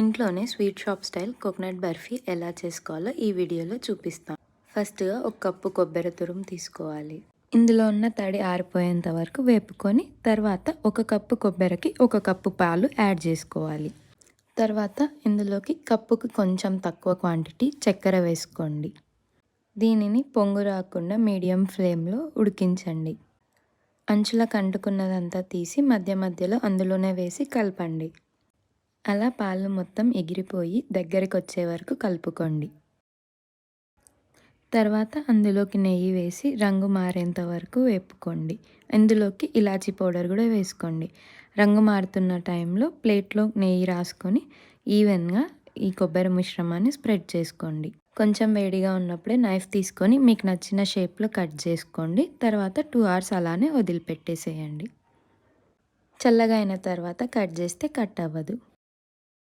ఇంట్లోనే sweet shop style coconut barfi ఎలా చేసుకోవాలో ఈ వీడియోలో చూపిస్తాను ఫస్ట్గా ఒక కప్పు కొబ్బరి తురుము తీసుకోవాలి. ఇందులో ఉన్న తడి ఆరిపోయేంత వరకు వేపుకొని తర్వాత ఒక కప్పు కొబ్బరికి ఒక కప్పు పాలు యాడ్ చేసుకోవాలి. తర్వాత ఇందులోకి కప్పుకి కొంచెం తక్కువ క్వాంటిటీ చక్కెర వేసుకోండి. దీనిని పొంగు రాకుండా మీడియం ఫ్లేమ్లో ఉడికించండి. అంచులకు అంటుకున్నదంతా తీసి మధ్య మధ్యలో అందులోనే వేసి కలపండి. అలా పాలు మొత్తం ఎగిరిపోయి దగ్గరికి వచ్చే వరకు కలుపుకోండి. తర్వాత అందులోకి నెయ్యి వేసి రంగు మారేంత వరకు వేపుకోండి. ఇందులోకి ఇలాచీ పౌడర్ కూడా వేసుకోండి. రంగు మారుతున్న టైంలో ప్లేట్లో నెయ్యి రాసుకొని ఈవెన్గా ఈ కొబ్బరి మిశ్రమాన్ని స్ప్రెడ్ చేసుకోండి. కొంచెం వేడిగా ఉన్నప్పుడే నైఫ్ తీసుకొని మీకు నచ్చిన షేప్లో కట్ చేసుకోండి. తర్వాత టూ అవర్స్ అలానే వదిలిపెట్టేసేయండి. చల్లగా అయిన తర్వాత కట్ చేస్తే కట్ అవ్వదు.